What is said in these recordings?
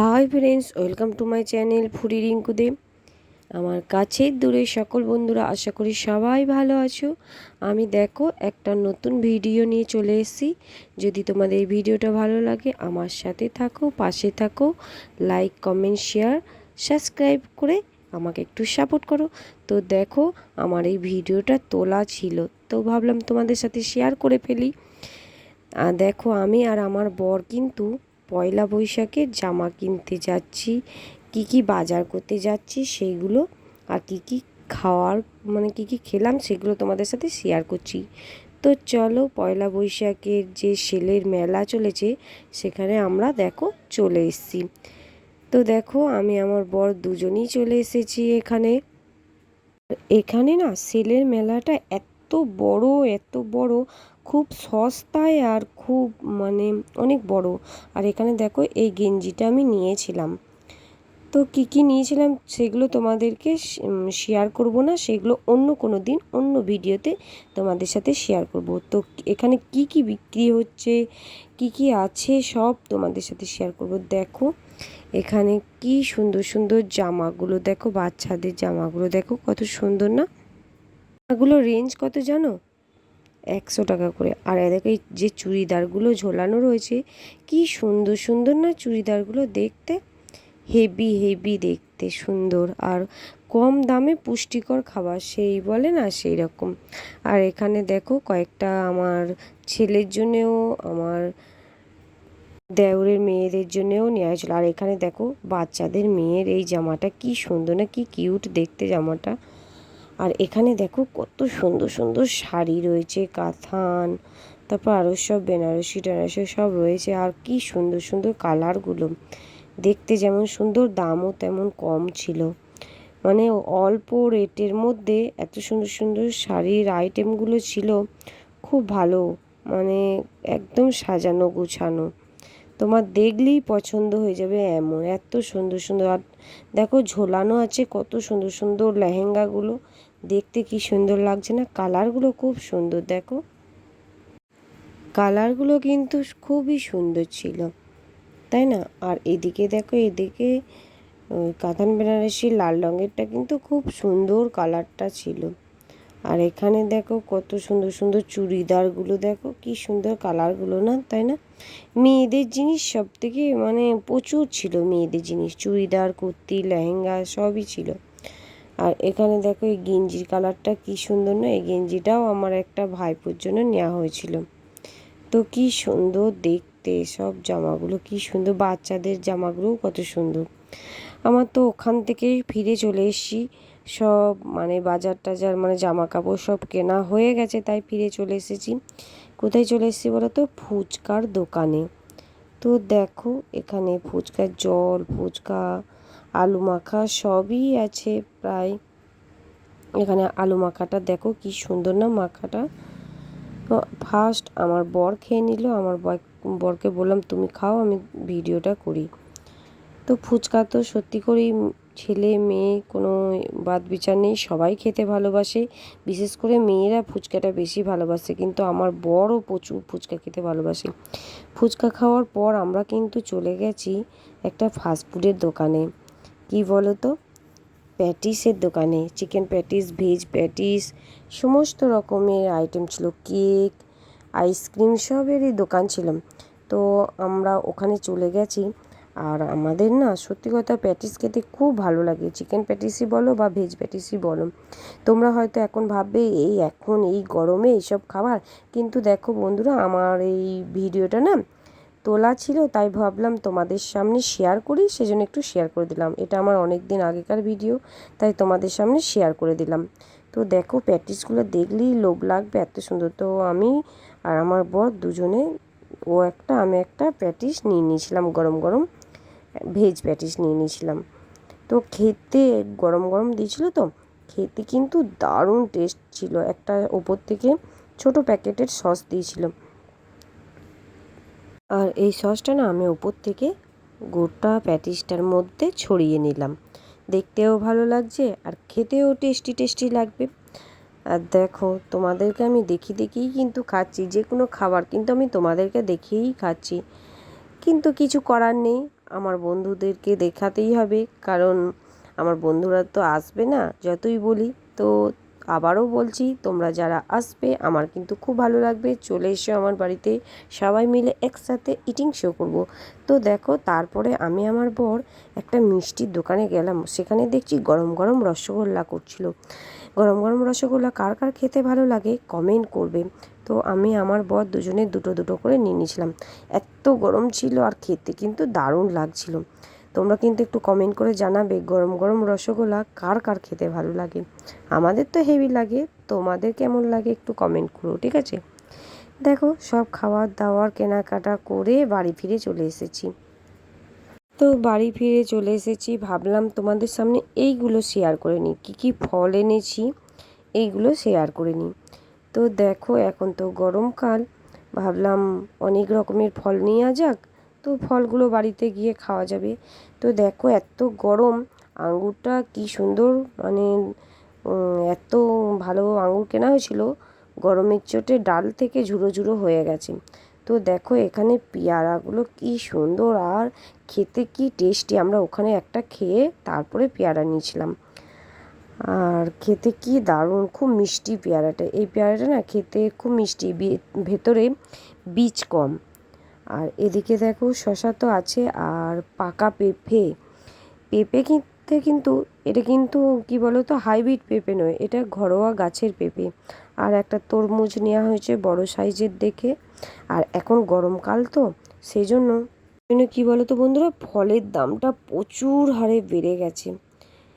Hi friends, welcome to my channel ফুরি রিঙ্কুদে আমার কাছের দূরে সকল বন্ধুরা, আশা করি সবাই ভালো আছো। আমি দেখো একটা নতুন ভিডিও নিয়ে চলে এসেছি। যদি তোমাদের ভিডিওটা ভালো লাগে, আমার সাথে থাকো, পাশে থাকো লাইক কমেন্ট শেয়ার সাবস্ক্রাইব করে আমাকে একটু সাপোর্ট করো। তো দেখো, আমার এই ভিডিওটা তোলা ছিল, তো ভাবলাম তোমাদের সাথে শেয়ার করে ফেলি। আর দেখো, আমি আর আমার বর কিন্তু পয়লা বৈশাখে জামা কিনতে যাচ্ছি, কি কি বাজার করতে যাচ্ছি সেইগুলো আর কি কি খাওয়ার মানে কি কি খেলাম সেগুলো তোমাদের সাথে শেয়ার করছি। তো চলো পয়লা বৈশাখের যে সেলের মেলা চলেছে সেখানে আমরা দেখো চলে এসেছি। তো দেখো আমি আমার বর দুজনেই চলে এসেছি এখানে। এখানে না সেলের মেলাটা এত বড় এত বড় খুব সস্তায় আর খুব মানে অনেক বড়। আর এখানে দেখো এই গেঞ্জিটা আমি নিয়েছিলাম। তো কী কী নিয়েছিলাম সেগুলো তোমাদেরকে শেয়ার করব না, সেগুলো অন্য কোনো দিন, অন্য ভিডিওতে তোমাদের সাথে শেয়ার করব। তো এখানে কি কি বিক্রি হচ্ছে, কি কি আছে সব তোমাদের সাথে শেয়ার করব। দেখো, এখানে কি সুন্দর সুন্দর জামাগুলো, দেখো বাচ্চাদের জামাগুলো, দেখো কত সুন্দর না? এগুলো রেঞ্জ কত জানো? একশো টাকা করে। আর এদেরকে যে চুড়িদারগুলো ঝোলানো রয়েছে, কি সুন্দর সুন্দর না চুড়িদারগুলো দেখতে? হেভি হেভি দেখতে সুন্দর। আর কম দামে পুষ্টিকর খাবার, সেই বলে না, সেই রকম। আর এখানে দেখো, কয়েকটা আমার ছেলের জন্যেও, আমার দেওরের মেয়েদের জন্যেও নেওয়া হয়েছিলো। আর এখানে দেখো, বাচ্চাদের মেয়ের এই জামাটা কি সুন্দর না, কি কিউট দেখতে জামাটা। আর এখানে দেখো কত সুন্দর সুন্দর শাড়ি রয়েছে, কাথান, তারপর আরও সব বেনারসি টেনারসি সব রয়েছে আর কি সুন্দর সুন্দর কালারগুলো দেখতে যেমন সুন্দর, দামও তেমন কম ছিল। মানে অল্প রেটের মধ্যে এত সুন্দর সুন্দর শাড়ির আইটেমগুলো ছিল, খুব ভালো মানে একদম সাজানো গুছানো। তোমার দেখলেই পছন্দ হয়ে যাবে এমন, এত সুন্দর সুন্দর। আর দেখো ঝোলানো আছে কত সুন্দর সুন্দর লেহেঙ্গাগুলো দেখতে কি সুন্দর লাগছে না? কালারগুলো খুব সুন্দর, দেখো। কালারগুলো কিন্তু খুবই সুন্দর ছিল, তাই না? আর এদিকে দেখো, এদিকে কাতান বেনারসি লাল রঙেরটা কিন্তু খুব সুন্দর কালারটা ছিল। আর এখানে দেখো কত সুন্দর সুন্দর চুড়িদারগুলো, দেখো কি সুন্দর কালারগুলো না, তাই না? মেয়েদের জিনিস সব থেকে মানে প্রচুর ছিল, মেয়েদের জিনিস। চুড়িদার, কুর্তি, লেহেঙ্গা সবই ছিল। আর এখানে দেখো এই গেঞ্জির কালারটা কি সুন্দর না, এই গেঞ্জিটাও আমার একটা ভাইপোর জন্য নেওয়া হয়েছিল। তো কি সুন্দর দেখতে সব জামাগুলো, কি সুন্দর, বাচ্চাদের জামাগুলোও কত সুন্দর। আমার তো ওখান থেকেই ফিরে চলে এসেছি, সব মানে বাজার টাজার মানে জামা কাপড় সব কেনা হয়ে গেছে, তাই ফিরে চলে এসেছি। কোথায় চলে এসেছি বলো তো? ফুচকার দোকানে। তো দেখো এখানে ফুচকার জল, ফুচকা আলু মাখা সবই আছে প্রায়। এখানে আলু মাখাটা দেখো কি সুন্দর না মাখাটা। ফার্স্ট আমার বর খেয়ে নিল, আমার বরকে বললাম, তুমি খাও, আমি ভিডিওটা করি। তো ফুচকা তো সত্যি করেই ছেলে, মেয়ে, কোনো বাদ বিচার নেই, সবাই খেতে ভালোবাসে। বিশেষ করে মেয়েরা ফুচকাটা বেশি ভালোবাসে, কিন্তু আমার বড়ও প্রচুর ফুচকা খেতে ভালোবাসে। ফুচকা খাওয়ার পর আমরা কিন্তু চলে গেছি একটা ফাস্টফুডের দোকানে। কি বলো তো প্যাটিসের দোকানে চিকেন প্যাটিস ভেজ প্যাটিস সমস্ত রকমের আইটেম ছিল কেক আইসক্রিম সবেরই দোকান ছিল। তো আমরা ওখানে চলে গেছি। আর আমাদের না, সত্যি কথা প্যাটিস খেতে খুব ভালো লাগে। চিকেন প্যাটিসই বলো বা ভেজ প্যাটিসই বলো। তোমরা হয়তো এখন ভাববে, এই এখন এই গরমে এইসব খাবার? কিন্তু দেখো বন্ধুরা, আমার এই ভিডিওটা না তোলা ছিল, তাই ভাবলাম তোমাদের সামনে শেয়ার করি, সেজন্য একটু শেয়ার করে দিলাম। এটা আমার অনেক দিন আগেকার ভিডিও তাই তোমাদের সামনে শেয়ার করে দিলাম। তো দেখো প্যাটিসগুলো দেখলেই লোভ লাগবে, এত সুন্দর তো আমি আর আমার বর দুজনে, ও একটা, আমি একটা প্যাটিস নিয়ে নিয়েছিলাম, গরম গরম ভেজ প্যাটিস নিয়ে নিয়েছিলাম। তো খেতে গরম গরম দিয়েছিল তো, খেতে কিন্তু দারুণ টেস্ট ছিল। একটা ওপর থেকে ছোট প্যাকেটের সস দিয়েছিল আর এই সসটা না আমি ওপর থেকে গোটা প্যাটিসটার মধ্যে ছড়িয়ে নিলাম। দেখতেও ভালো লাগছে আর খেতেও টেস্টি টেস্টি লাগবে। আর দেখো, তোমাদেরকে আমি দেখি দেখেই কিন্তু খাচ্ছি, যে কোনো খাবার কিন্তু আমি তোমাদেরকে দেখেই খাচ্ছি। কিন্তু কিছু করার নেই, আমার বন্ধুদেরকে দেখাতেই হবে, কারণ আমার বন্ধুরা তো আসবে না, যতই বলি, তো আবারও বলছি, তোমরা যারা আসবে, আমার কিন্তু খুব ভালো লাগবে। চলে এসো আমার বাড়িতে। সবাই মিলে একসাথে ইটিং শো করব। তো দেখো, তারপরে আমি আমার বর একটা মিষ্টির দোকানে গেলাম। সেখানে দেখছি গরম গরম রসগোল্লা করছিল। গরম গরম রসগোল্লা কার কার খেতে ভালো লাগে কমেন্ট করবে। তো আমি আমার বর দুজনে দুটো দুটো করে নিয়ে নিয়েছিলাম। এত গরম ছিল আর খেতে কিন্তু দারুণ লাগছিল। তোমরা কিন্তু একটু কমেন্ট করে জানাবে, গরম গরম রসগোল্লা কার কার খেতে ভালো লাগে? আমাদের তো হেভি লাগে, তোমাদের কেমন লাগে একটু কমেন্ট করো, ঠিক আছে? দেখো, সব খাওয়ার দাওয়ার কেনাকাটা করে বাড়ি ফিরে চলে এসেছি। তো বাড়ি ফিরে চলে এসেছি, ভাবলাম তোমাদের সামনে এইগুলো শেয়ার করে নিই। কী কী ফল এনেছি, এইগুলো শেয়ার করে নিই। তো দেখো, এখন তো গরমকাল, ভাবলাম অনেক রকমের ফল নিয়ে যাক। তো ফলগুলো বাড়িতে গিয়ে খাওয়া যাবে। তো দেখো এত গরম আঙুরটা কি সুন্দর মানে এত ভালো আঙুর কেনা হয়েছিল, গরমের চোটে ডাল থেকে ঝুড়ো ঝুড়ো হয়ে গেছে। তো দেখো এখানে পেয়ারাগুলো কি সুন্দর, আর খেতে কি টেস্টি, আমরা ওখানে একটা খেয়ে তারপরে পেয়ারা নিয়েছিলাম। আর খেতে কি দারুণ, খুব মিষ্টি পেয়ারাটা। এই পেয়ারাটা না খেতে খুব মিষ্টি ভেতরে বীজ কম। আর এদিকে দেখো শশা তো আছে আর পাকা পেঁপে। পেঁপে কিনতে কিন্তু, এটা কিন্তু কি বলো তো হাইব্রিড পেঁপে নয়, এটা ঘরোয়া গাছের পেঁপে। আর একটা তরমুজ নেওয়া হয়েছে বড় সাইজের দেখে। আর এখন গরমকাল তো সেই জন্য কী বলো তো বন্ধুরা, ফলের দামটা প্রচুর হারে বেড়ে গেছে।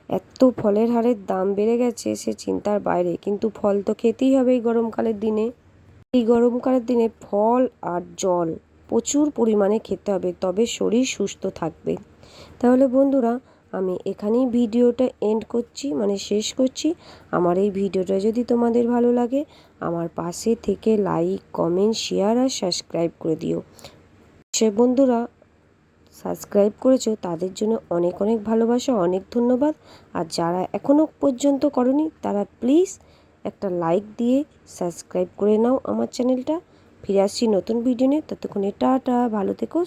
এত ফলের হারের দাম বেড়ে গেছে, সে চিন্তার বাইরে। কিন্তু ফল তো খেতেই হবে এই গরমকালের দিনে। এই গরমকালের দিনে ফল আর জল প্রচুর পরিমাণে খেতে হবে, তবে শরীর সুস্থ থাকবে। তাহলে বন্ধুরা, আমি এখানেই ভিডিওটা এন্ড করছি মানে শেষ করছি। আমার এই ভিডিওটা যদি তোমাদের ভালো লাগে, আমার পাশে থেকে লাইক কমেন্ট শেয়ার আর সাবস্ক্রাইব করে দিও। সে বন্ধুরা সাবস্ক্রাইব করেছ, তাদের জন্য অনেক অনেক ভালোবাসা, অনেক ধন্যবাদ। আর যারা এখনও পর্যন্ত করনি, তারা প্লিজ একটা লাইক দিয়ে সাবস্ক্রাইব করে নাও আমার চ্যানেলটা ফিরে আসছি নতুন ভিডিও নিয়ে। ততক্ষণে টাটা ভালো থেকো